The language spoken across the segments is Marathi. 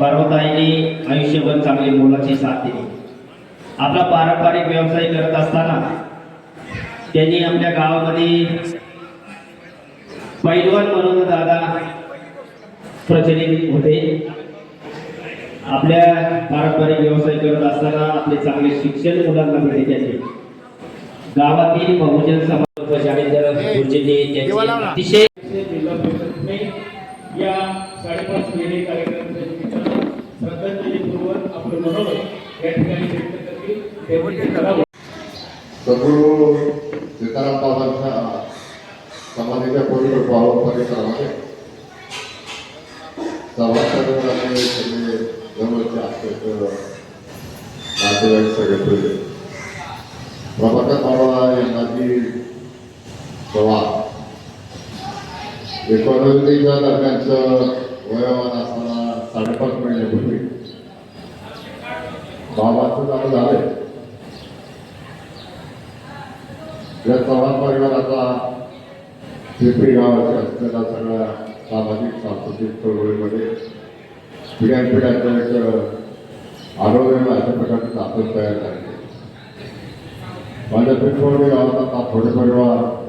पर्वताईने आयुष्यभर चांगली मोलाची साथ दिली. आपला पारंपरिक व्यवसाय करत असताना त्यांनी आपल्या गावामध्ये पैलवान म्हणून दादा प्रचलित होते. आपल्या पारंपरिक व्यवसाय करत असताना आपले चांगले शिक्षण मुलांना मिळते त्याचे. गावातील बहुजन समाज त्यांचे अतिशय या साडेपाच महिने कार्यक्रमाच्या निमित्तानं श्रद्धांजलीपूर्वक आपलं मनोगत या ठिकाणी व्यक्त करतील. त्यांनी सद्गुरू सीताराम बाबांच्या समाधीच्या पवित्र पावन परिसरामध्ये सभासदांनी सगळे जवळचे नातेवाईक सगळे प्रभाकर बाबा यांनाची चव्हाण एकोणवीसच्या दरम्यानचं वयोमान असताना साडेपाच महिन्यापूर्वी बाबाचं चालू झालंय या चव्हाण परिवाराचा पिंपरी गावाच्या असलेल्या सगळ्या सामाजिक सांस्कृतिक चळवळीमध्ये पिढ्यान पिढ्यांचं एक आरोग्य अशा प्रकारचे नातं तयार झाले. माझ्या पिंपळवडी गावाचा थोडे परिवार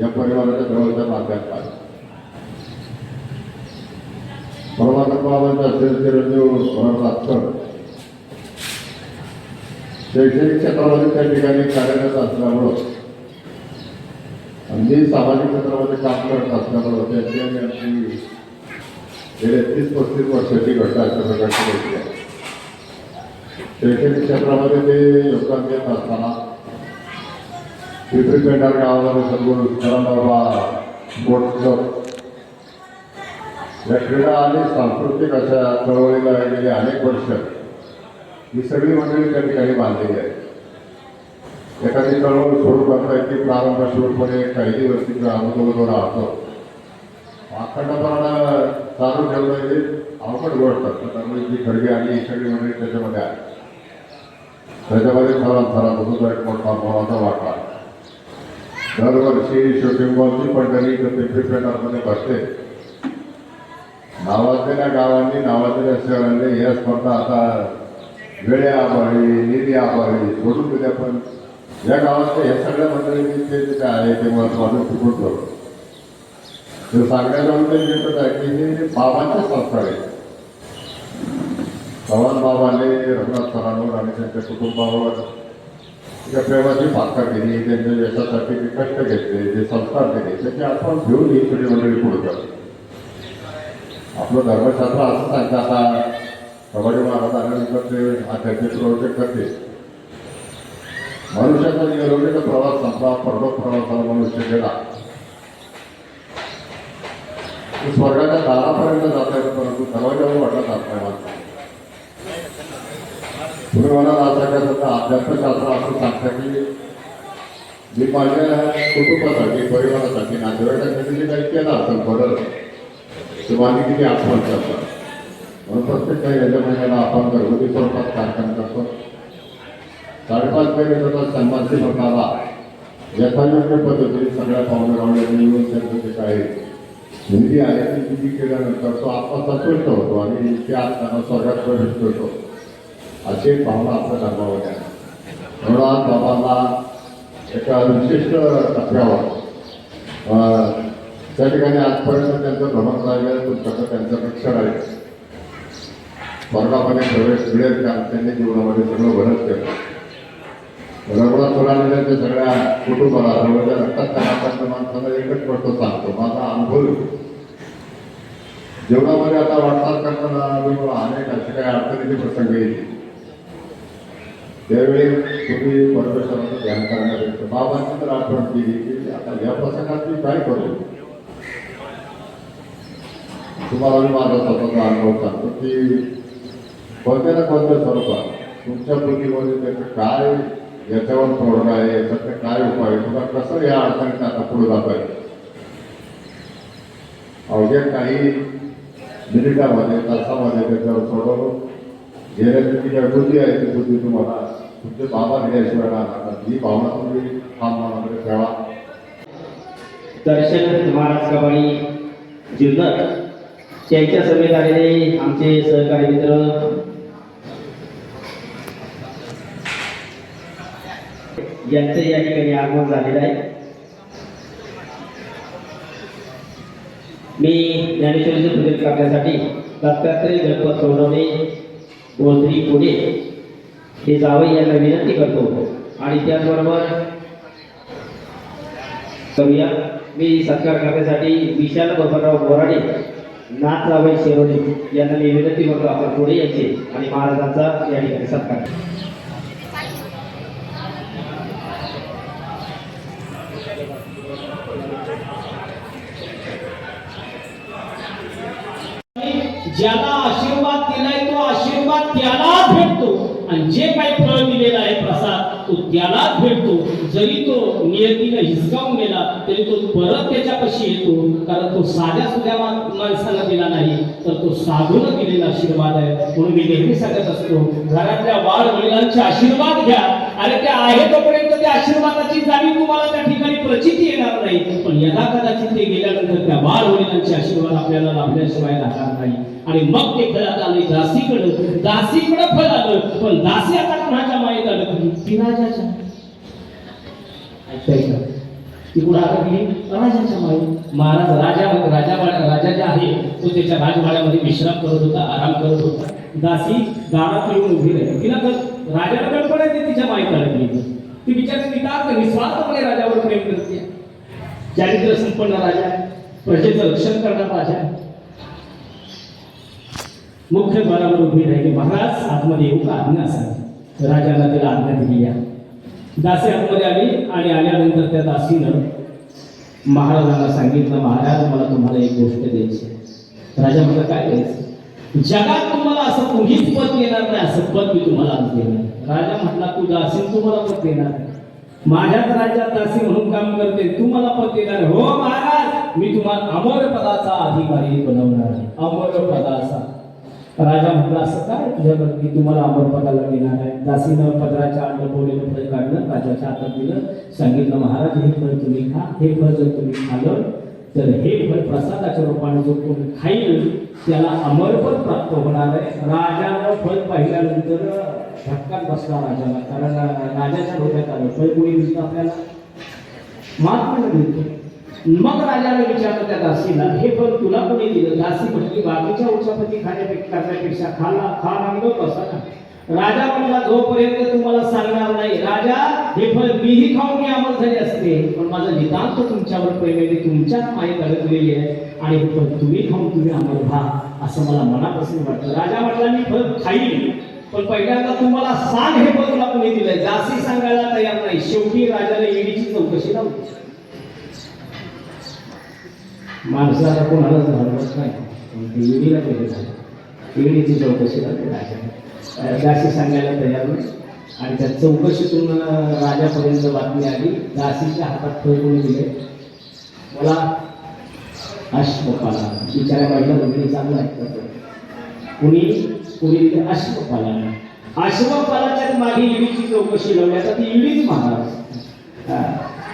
या परिवाराच्या जवळच्या नात्यात आहे परमानंद बाबांचा चिरंजीव शैक्षणिक क्षेत्रामध्ये त्या ठिकाणी कार्यरत असल्यामुळं आणि मी सामाजिक क्षेत्रामध्ये काम करत असल्यामुळं त्यांची आणि आमची गेले तीस पस्तीस वर्षाची घटना अशा प्रकारची घडली आहे. शैक्षणिक क्षेत्रामध्ये ते योगदान देत असताना पिंपरी पेंढार गावामध्ये सद्गुरू बाबा या क्रीडा आणि सांस्कृतिक अशा चळवळीला गेली अनेक वर्ष ही सगळी मंडळी त्या ठिकाणी बांधलेली आहे एखादी चळवळ सुरू करता येते प्रारंभ सुरूपणे काही दिवस अनुभव राहतो. अखंडपणा चालू ठेवणं हे अवघड गोष्ट असतं त्यामुळे जी खडगी आणि ही सगळी मंडळी त्याच्यामध्ये आहे त्याच्यामध्ये थरान खरा तुझा एक मोठा मोलाचा वाटा आहे. दरवर्षी शूटिंग पंढरी इथं पिंपरी पेंढारमध्ये भरते नावाजलेल्या गावांनी नावाजलेल्या शहरांनी या स्पर्धा आता वेळे आभाळी निधी आभाळी सोडून दिल्या पण या गावातल्या या सगळ्या मंडळींनी ते जे काय आहे ते महत्वाचं टिकून ठेवलं ते सांगण्याचा उद्देश एकच आहे की हे बाबांचे संस्कार आहे चव्हाण बाबाने रघुनाथ सरांवर आणि त्यांच्या कुटुंबावर त्या प्रेमाची पाका केली त्यांचे यशासाठी जे कष्ट घेतले जे संस्कार केले त्याची आपण घेऊन ही सगळी मंडळी पुढे जातो आपलं धर्मशास्त्र असं सांगतं आता कबड्डी महाराजांनंतर ते आध्यात्मिक प्रवचन करते. मनुष्याचा निरोगीचा प्रवास संपला पर्वत प्रवासाला मनुष्य गेला. स्वर्गाच्या दारापर्यंत जाता येतं परंतु दरवाजावर वाटला जात नाही माणसाला. तुम्ही म्हणाल असं अध्यात्मशास्त्र असं सांगता की मी माझ्या कुटुंबासाठी परिवारासाठी नातेवाईकांसाठी जे काही केलं असेल बरं ते माझी किती आठवण करतात म्हणून प्रत्येक काही याच्या महिन्याला आपण घरगुती स्वरूपात कार्यक्रम करतो. साडेपाच महिने त्याचा सन्मानशील होणारा यथायोग्य पद्धतीने सगळ्या पाहुण्यारावण्यांनी मिळून त्यांचं जे काही हिंदी आहे ती हिंदी केल्यानंतर तो आत्मा होतो आणि ते असताना स्वर्गात प्रवेश करतो. अशी एक भावना आपल्या धर्मामध्ये आहे. म्हणून आज बाबांना एका विशिष्ट टप्प्यावर त्या ठिकाणी आजपर्यंत त्यांचं भ्रमण राहिलं तुमच्याकडे त्यांचं शिक्षण आहे. स्वर्गामध्ये प्रवेश मिळेल का? त्यांनी जीवनामध्ये सगळं भरत केलं. रघुनाथ सोलाने त्यांच्या सगळ्या कुटुंबाला जवळच्या रक्तात त्यांना माणसाला एकच पडतो सांगतो माझा अनुभव जीवनामध्ये आता वाटचाल करताना अनेक असे काही अडचणीचे प्रसंग येतील. त्यावेळी तुम्ही परमेश्वराचं ध्यान करण्यापेक्षा बाबांची तर आठवण केली की आता या प्रसंगात मी काय करू? तुम्हाला मी माझा स्वतःचा अनुभव सांगतो की कोणत्या ना कोणत्या स्वरूपात. तुमच्या पृथ्वीमध्ये त्याचं काय याच्यावर तोडगा आहे याच्यात काय उपाय आहे? कसं या अडचणीत आता पुढे जात येईल? अवघ्या काही मिनिटामध्ये तासामध्ये त्याच्यावर सोडवून घेण्याची जी बुद्धी आहे ती बुद्धी तुम्हाला तुमचे बाबा दिल्याशिवाय राहणार ही भावना तुम्ही ठाम मनामध्ये ठेवा. दर्शन महाराज कबाडी जुन्नर त्यांच्या समेत आलेले आमचे सहकारी मित्र यांचं या ठिकाणी आगमन झालेलं आहे. मी ज्ञानेश्वरीचे पूजन करण्यासाठी दत्तात्रय गणपत सोडवणे गोंधळी पुढे हे जावई यांना विनंती करतो. आणि त्याचबरोबर करूया. मी सत्कार करण्यासाठी विशाल बबनराव बोराडे नाथ जावई शिरोडे यांना मी विनंती करतो. आपण पुढे यायचे आणि महाराजांचा या ठिकाणी सत्कार. ज्याला आशीर्वाद दिलाय तो आशीर्वाद त्याला भेटतो. आणि जे काही फळ दिलेलं आहे प्रसाद तो त्यालाच भेटतो. जरी तो नियतीनं हिसकावून गेला तरी तो परत त्याच्यापाशी येतो. कारण तो साध्या सुध्या माणसाला दिला नाही तर तो साधून दिलेला आशीर्वाद आहे. म्हणून मी नेहमी सांगत असतो घरातल्या बाळ वडिलांचे आशीर्वाद घ्या. आणि ते आहे तोपर्यंत त्या आशीर्वादाची जाणीव तुम्हाला त्या प्रचिती येणार नाही. पण यदा कदाचित ते गेल्यानंतर त्या बाळ वडिलांचे आशीर्वाद आपल्याला लाभल्याशिवाय राहणार नाही. आणि मग ते फळात आले. दासीकडं. दासीकडं फळ आलं. पण दासी आता कोणाच्या माहीत आलं? की ती राजाच्या ऐकताय ती कुठं आता राजाच्या माई महाराज राजा राजा राजा जे आहे तो त्याच्या राजवाड्यामध्ये विश्राम करत होता आराम करत होता. दासी दारात येऊन उभी राहिली. तिला तर राजाला कल्पना येते तिच्या माईत अडकली ती बिचारी नितांत निस्वार्थपणे राजावर प्रेम करते. चारित्र संपन्न राजा प्रजेचं रक्षण करणार राजा मुख्य द्वारावर उभी राहिली. महाराज आतमध्ये येऊ का? आज्ञा असावी राजाला तिला आज्ञा दिली या. दासी आतमध्ये आली आणि आल्यानंतर त्या दासीनं महाराजांना सांगितलं महाराज मला तुम्हाला एक गोष्ट द्यायची राजा म्हटलं काय द्यायचं? जगात तुम्हाला असं कोणीच पद येणार नाही असं पद मी तुम्हाला आज देणार राजा म्हटला तू दासीन तुम्हाला पद देणार माझ्याच राज्यात दासी म्हणून काम करते तू मला पद देणार हो महाराज मी तुम्हाला अमर पदाचा अधिकारी बनवणार आहे. अमर पदाचा. राजा म्हटला असं काय? तुझ्याकडे मी तुम्हाला अमर पदाला देणार आहे. दासीनं पदराच्या आडलं लपवलेलं फळ काढलं राजाच्या हातात दिलं सांगितलं महाराज हे फळ तुम्ही खा हे फळ जर तुम्ही खाल्लं तर हे फळ प्रसादाच्या रूपाने जो कोण खाईल त्याला अमरफल प्राप्त होणार आहे. राजाला फळ पाहिल्यानंतर धक्का बसला राजाला. कारण राजाच्या डोक्यात आलं. फळ कोणी दिसतं आपल्याला? महात्मा मिळतो मग राजाने विचारलं त्या दासीला हे फळ तुला कोणी दिलं? दासी म्हटली बाकीच्या उच्चापती खाण्यापेक्षा करण्यापेक्षा खाला खा लागलो कसा ना. राजा म्हणला जोपर्यंत तुम्हाला सांगणार नाही राजा हे फळ मीही खाऊन मी अमर झाले असते. पण माझं नितांत तुमच्यावर प्रेमेने आहे तुमच्याच माहीत अडकलेली आहे. आणि हे फळ तुम्ही खाऊन तुम्ही अमर व्हा. असं मला मनापासून वाटलं. राजा म्हटला मी फळ खाईल पण पहिल्यांदा तुम्हाला सांग हे फळ तुला कोणी दिलंय. जास्ती सांगायला तयार नाही. शेवटी राजाने ईडीची चौकशी लावली माणसाला कोणालाच घालवत नाही. ईडीला पहिले झालं ईडीची चौकशी करते राजा. दासी सांगायला तयार नाही. आणि त्या चौकशीतून राजापर्यंत बातमी आली. दासीच्या हातात फळ दिले? मला अश्वपाला विचारा बाईला वगैरे चांगलं ऐकत कुणी? कुणी अश्वपाला अश्वपालाच्या मागे ईडीची चौकशी लावली. आता ती ईडीच महाराज.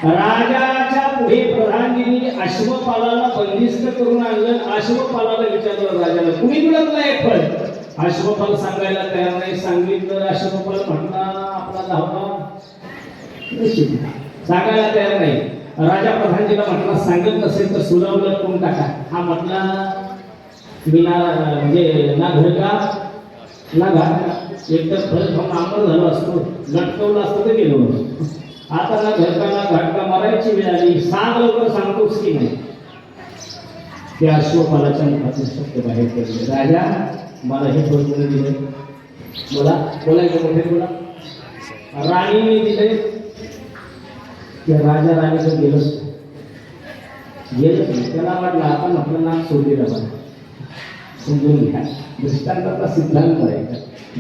राजाच्या पुढे प्रधानगिरी अश्वपालाला बंदिस्त करून आणलं. अश्वपालाला विचारलं राजाला कुणी मिळत नाही एक फळ? अश्वपाल सांगायला तयार नाही. सांगितलं अश्वपाल म्हटला आपला धावला सांगायला तयार नाही. राजा प्रधानजीला म्हटला सांगत नसेल तर सुनावलं कोण टाका हा म्हटला मी ना म्हणजे ना घर का ना घाट एक तर फळ खाऊन झालो असतो. लटकवलं असतं तर गेलो. हाताला आता झटका मारायची वेळ आली सांग लवकर सांगतोस की नाही? ते अश्वपालाच्या मुखातून शब्द बाहेर पडले. राजा मला हे फळ दिले दिलं. बोला बोलायचं मोठे बोला? राणीने दिले की राजा राणीचं गेलंच. गेलं नाही. त्याला वाटलं आपण आपलं नाक सोडलेलं बघा समजून घ्या. दृष्टांताचा सिद्धांत आहे.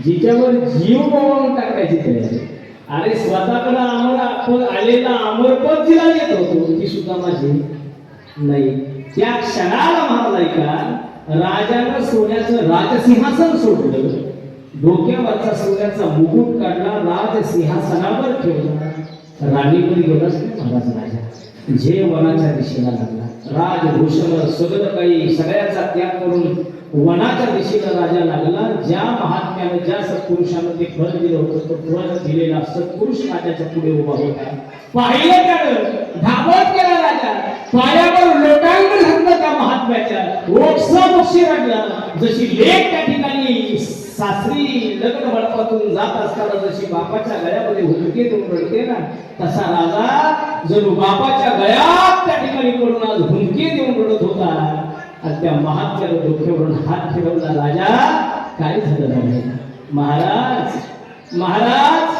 जिच्यावर जीव गमावून टाकायची तयारी. अरे स्वतःकडे आम्हाला आपण आलेला अमरपद तिला येत होतो ती सुद्धा माझी नाही. त्या क्षणाला म्हणालाय का राजानं सोन्याचं राजसिंहासन सोडलं. डोक्यावरचा सोन्याचा मुकुट काढला राजसिंहासनावर ठेवला. राणीकडे गेलाच नाही महाराज राजा. जे वनाच्या दिशेला लागला. राजभूषण सगळं काही सगळ्याचा त्याग करून वनाच्या दिशेला राजा लागला. ज्या महात्म्यानं ज्या सत्पुरुषानं ते फल दिलं होतं तो फल दिलेला सत्पुरुष राजाच्या पुढे उभा होता. पाहिलं त्यानं घाबरत गेला राजा. पायावर लोटांगण घातलं त्या महात्म्याच्या. ओक्सा पक्षी रडला जशी लेख त्या ठिकाणी सासरी लग्न बळपातून जात असताना जशी बापाच्या गळ्यामध्ये हुडके देऊन रडते ना तसा राजा जणू बापाच्या गळ्यात त्या ठिकाणी करून आज हुंके देऊन रडत होता. आणि त्या महात्म्याला डोक्यावरून हात फिरवला राजा काय झालं नाही महाराज महाराज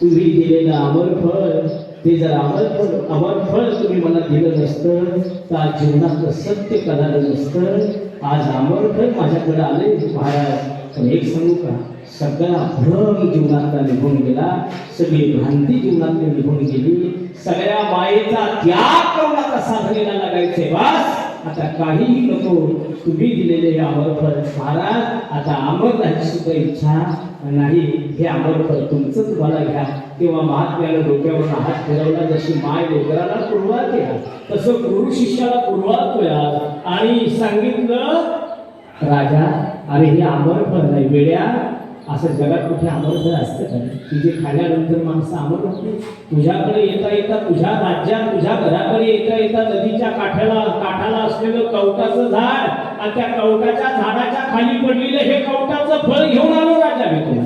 तुम्ही दिलेलं अमर फळ ते जर अमर फळ अमर फळ तुम्ही मला दिलं नसतं तर आज जीवनातलं सत्य कळालं नसतं. आज अमर फळ माझ्याकडे आले महाराज. पण एक सांगू का? सगळा भ्रम जीवनातला निघून गेला. सगळी भ्रांती जीवनातली निघून गेली. सगळ्या मायेचा त्याग करून आता साधनेला लागायचे बस. आता काहीही नको. तुम्ही दिलेले हे अमरफळ महाराज आता अमर सुद्धा इच्छा नाही. हे आमरफळ तुमचंच मला घ्या. तेव्हा महात्म्याला डोक्यावर हात फिरवला जशी माय डोकराला पूर्वात केला तसं गुरु शिष्याला पूर्वात केला आणि सांगितलं राजा अरे हे आमरफळ नाही वेड्या. असं जगात कुठे अमरफळ असतं का? की जे खाल्यानंतर माणसं अमर होते तुझ्याकडे येता येता तुझ्या राज्यात तुझ्या घराकडे येता येता नदीच्या काठाला काठाला असलेलं कवटाचं झाड आणि त्या कवटाच्या झाडाच्या खाली पडलेलं हे कवटाचं फळ घेऊन आलो राजा मी तुला.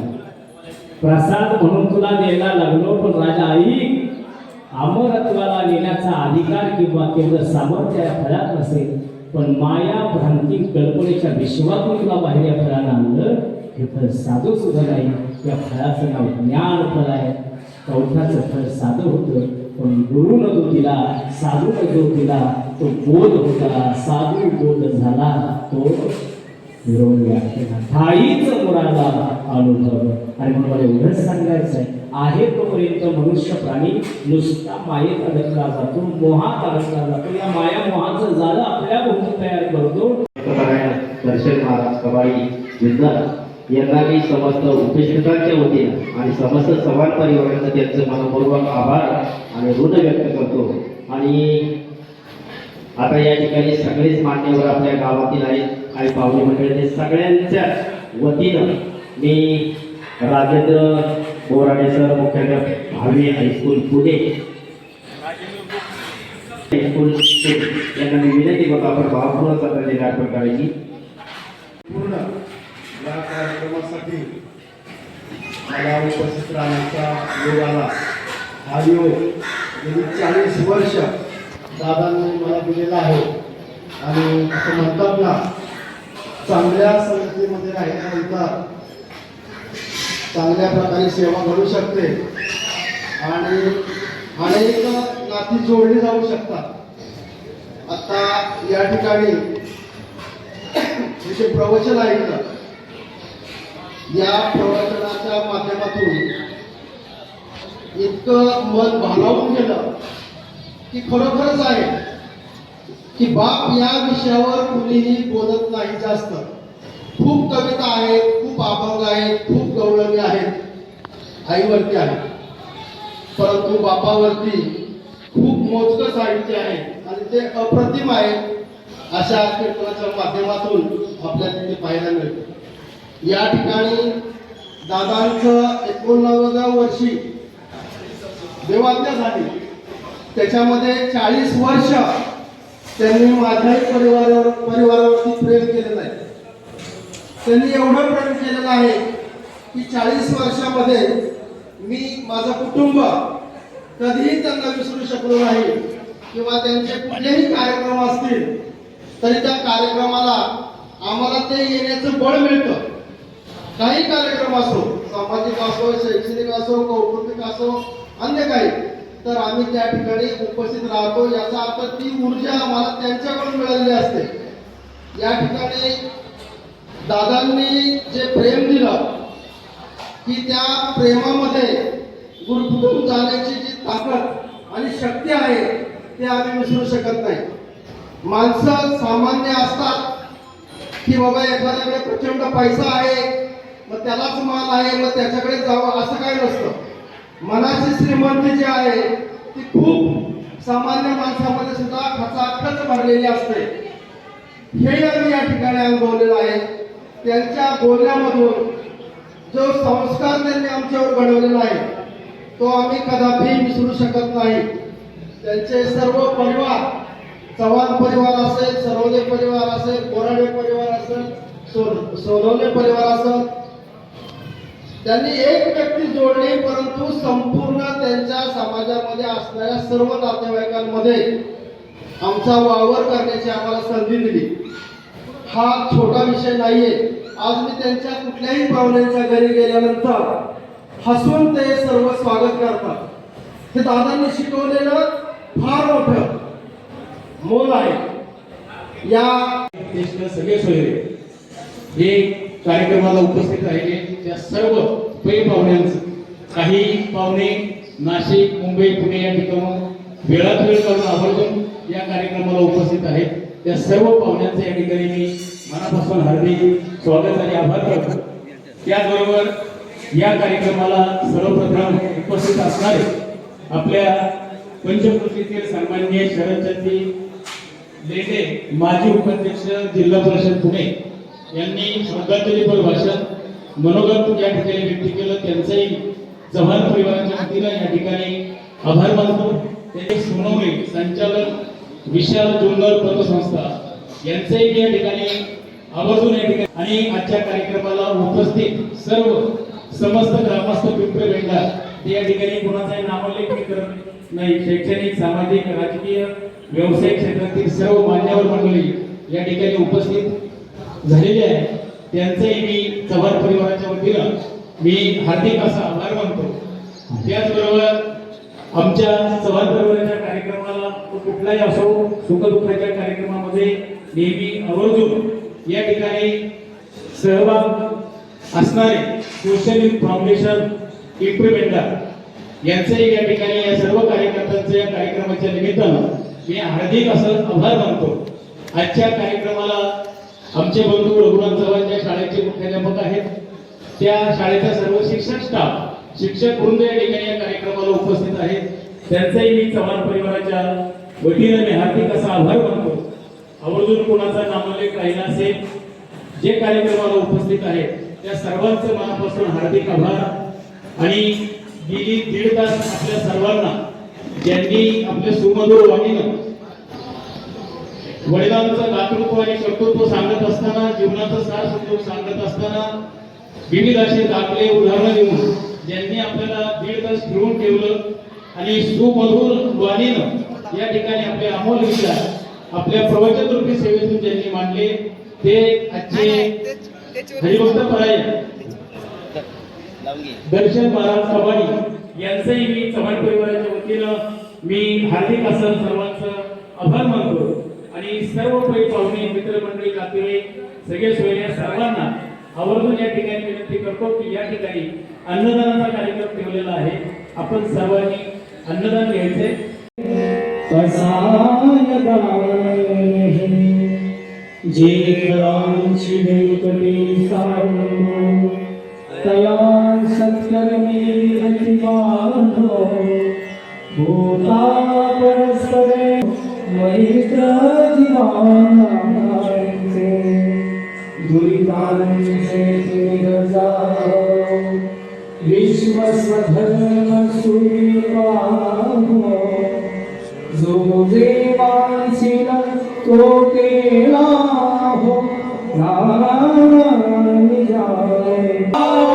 प्रसाद म्हणून तुला द्यायला लागलो पण राजा आई अमरत्वाला नेण्याचा अधिकार किंवा तेवढं सामर्थ्य या फळात नसेल पण माया भ्रांती कल्पनेच्या विश्वातून तुला बाहेर या फळाला आणलं. हे फळ साधू सुद्धा नाही. या फळाचं नाव ज्ञान फळ आहे. कवठाचं फळ साधं होतं पण गुरुनं जो दिला न जो दिला तो बोध होता. साधू बोध झाला तो विरोध व्याख्या ठाईच मुरादा अनुभव. आणि म्हणून मला एवढंच सांगायचं आहे आहे तोपर्यंत मनुष्य प्राणी नुसता मायेत अडकला जातो मोहात अडकला जातो. या माया मोहाचं झालं आपल्या भोवती तयार करतो. दर्शन महाराज कबाई जिंदाल यांना मी समस्त उपस्थितांच्या वतीनं आणि समस्त समाज परिवाराचं त्यांचं मनपूर्वक आभार आणि ऋण व्यक्त करतो. आणि आता या ठिकाणी सगळेच मान्यवर आपल्या गावातील आहेत. काही पाहुणे मंडळी सगळ्यांच्या वतीनं मी राजेंद्र बोराडे सर मुख्याध्यापक भावी हायस्कूल पुणे. हायस्कूल यांना मी विनंती करतो आपण भावपूर्ण श्रद्धांजली अर्पण करायची पूर्ण या कार्यक्रमासाठी मला उपस्थित राहण्याचा योग आला. हा योग गेली चाळीस वर्ष दादांनी मला दिलेला आहे. आणि असं म्हणतात ना चांगल्या संगतीमध्ये राहिल्यानंतर चांगल्या प्रकारे सेवा घडू शकते. आणि अनेक नाती जोडली जाऊ शकतात. आता या ठिकाणी विषय प्रवचन ऐकलं या प्रवचनाच्या माध्यमातून इतकं मन भालावून गेलं की खरोखरच आहे की बाप या विषयावर कुणीही बोलत नाही जास्त. खूप कविता आहेत खूप अभंग आहेत खूप गवळणी आहेत आईवरती आहे परंतु बापावरती खूप मोजकं साहित्य आहे आणि ते अप्रतिम आहे अशा कीर्तनाच्या माध्यमातून आपल्याला तिथे पाहायला मिळतं. या ठिकाणी दादांचं एकोणनव्वद वर्षी देवाज्ञा झाली त्याच्यामध्ये चाळीस वर्ष त्यांनी माझ्याही परिवारावर परिवारावरती प्रेम केलेलं आहे. त्यांनी एवढं प्रेम केलेलं आहे की चाळीस वर्षामध्ये मी माझं कुटुंब कधीही त्यांना विसरू शकलो नाही किंवा त्यांचे कुठलेही कार्यक्रम असतील तरी त्या कार्यक्रमाला आम्हाला ते येण्याचं बळ मिळतं. काही कार्यक्रम असो सामाजिक असो शैक्षणिक असो कौटुंबिक असो अन्य काही तर आम्ही त्या ठिकाणी उपस्थित राहतो. याचा अर्थ ती ऊर्जा आम्हाला त्यांच्याकडून मिळालेली असते. या ठिकाणी दादांनी जे प्रेम दिलं की त्या प्रेमामध्ये गुरफटून जाण्याची जी ताकद आणि शक्ती आहे ते आम्ही विसरू शकत नाही. माणसं सामान्य असतात की बाबा एखाद्याकडे प्रचंड पैसा आहे मग त्यालाच माल आहे मग त्याच्याकडे जावं असं काही नसतं. मनाची श्रीमंती जी आहे ती खूप सामान्य माणसामध्ये सुद्धा खचाखच भरलेली असते. हे आम्ही या ठिकाणी अनुभवलेलं आहे. त्यांच्या बोलण्यामधून जो संस्कार त्यांनी आमच्यावर घडवलेला आहे तो आम्ही कदापि विसरू शकत नाही. त्यांचे सर्व परिवार चव्हाण परिवार असेल सरोदे परिवार असेल बोराडे परिवार असेल सोन सोनवणे परिवार असेल त्यांनी एक व्यक्ती जोडली परंतु संपूर्ण त्यांच्या समाजामध्ये असणाऱ्या सर्व नातेवाईकांमध्ये आमचा वावर करण्याची आम्हाला संधी दिली. हा छोटा विषय नाहीये. आज मी त्यांच्या कुठल्याही पाहुण्यांच्या घरी गेल्यानंतर हसून ते सर्व स्वागत करतात. हे दादांनी शिकवलेलं फार मोठं मोल आहे. या कृष्ण सगळे सोयरे. हे कार्यक्रमाला उपस्थित राहिले. त्या सर्व पै पाहुण्यांचं काही पाहुणे नाशिक मुंबई पुणे या ठिकाणून वेळात वेळ करून आवर्जून या कार्यक्रमाला उपस्थित आहेत. त्या सर्व पाहुण्यांचं या ठिकाणी मी मनापासून हार्दिक स्वागत आणि आभार करतो. त्याचबरोबर या कार्यक्रमाला सर्वप्रथम उपस्थित असणारे आपल्या पंचकृतीतील सन्माननीय शरदचंदी लेंडे माजी उपाध्यक्ष जिल्हा परिषद पुणे यांनी श्रद्धांजलीपर भाषण मनोगत या ठिकाणी व्यक्त केलं त्यांचंही चव्हाण परिवाराच्या वतीनं या ठिकाणी आभार मानतो. त्यांनी सोनवणे संचालक विशाल डोंगर पतसंस्था यांचंही मी या ठिकाणी आवर्जून या ठिकाणी आणि आजच्या कार्यक्रमाला उपस्थित सर्व समस्त ग्रामस्थ पिंपळे भेंडा ते या ठिकाणी कोणाचाही नामोल्लेख मी करत नाही. शैक्षणिक सामाजिक राजकीय व्यावसायिक क्षेत्रातील सर्व मान्यवर मंडळी या ठिकाणी उपस्थित झालेले आहे. त्यांचंही मी चव्हाण परिवाराच्या वतीनं मी हार्दिक असा आभार मानतो. त्याचबरोबर आमच्या चव्हाण परिवाराच्या कार्यक्रमाला तो कुठलाही असो सुखदुःखाच्या कार्यक्रमामध्ये नेहमी आवर्जून या ठिकाणी सहभाग असणारे सोशल फाउंडेशन इम्प्लिमेंटर यांचंही या ठिकाणी या सर्व कार्यकर्त्यांचं या कार्यक्रमाच्या निमित्तानं मी हार्दिक असं आभार मानतो. आजच्या कार्यक्रमाला आमचे बंधू रघुनाथ चव्हाण ज्या शाळेचे मुख्याध्यापक आहेत त्या शाळेचा सर्व शिक्षक स्टाफ शिक्षक वृंद या ठिकाणी या कार्यक्रमाला उपस्थित आहेत. त्यांचाही मी चव्हाण परिवाराच्या वतीनं मी हार्दिक असा आभार मानतो. आवर्जून कोणाचा नामोल्लेख राहिला असेल जे कार्यक्रमाला उपस्थित आहेत त्या सर्वांचं मनापासून हार्दिक आभार. आणि गेली दीड तास आपल्या सर्वांना ज्यांनी आपल्या सुमधुर वाणीनं वडिलांचं दातृत्व आणि कर्तृत्व सांगत असताना जीवनाचं सार समजून सांगत असताना विविध असे दाखले उदाहरणं देऊन ज्यांनी आपल्याला दीड तास फिरवून ठेवलं आणि सुमधुर वाणीनं या ठिकाणी आपले अमोल विचार आपल्या प्रवचन रूपी सेवेतून ज्यांनी मांडले ते आजचे हरिभक्त पराय दर्शन महाराज कबाडी यांचंही मी चव्हाण परिवाराच्या वतीनं मी हार्दिक असं सर्वांचं आभार मानतो. आणि सर्व पै पाहुणे मित्रमंडळी नातेवाईक सगळे सोयऱ्या सर्वांना आवर्जून या ठिकाणी विनंती करतो की या ठिकाणी अन्नदानाचा कार्यक्रम ठेवलेला आहे. आपण सर्वांनी अन्नदान घ्यायचे. कसाय जे करांची तया सत्कर्मी भूता मैत्र जीवानांचे दुरितांचे निरजाओ विश्वस्वधर्म सुविवाहो जो देवांशील तो केला हो नारायण जाय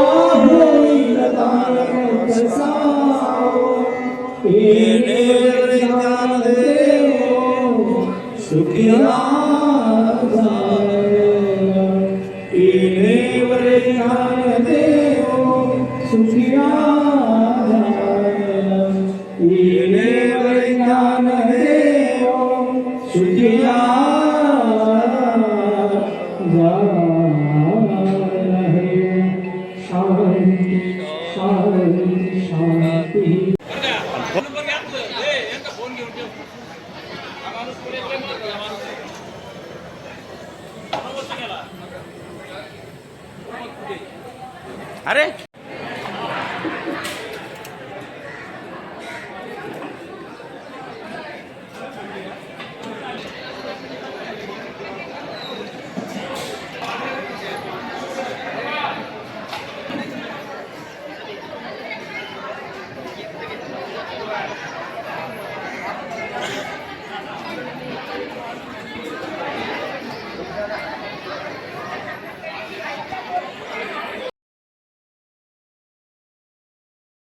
अरे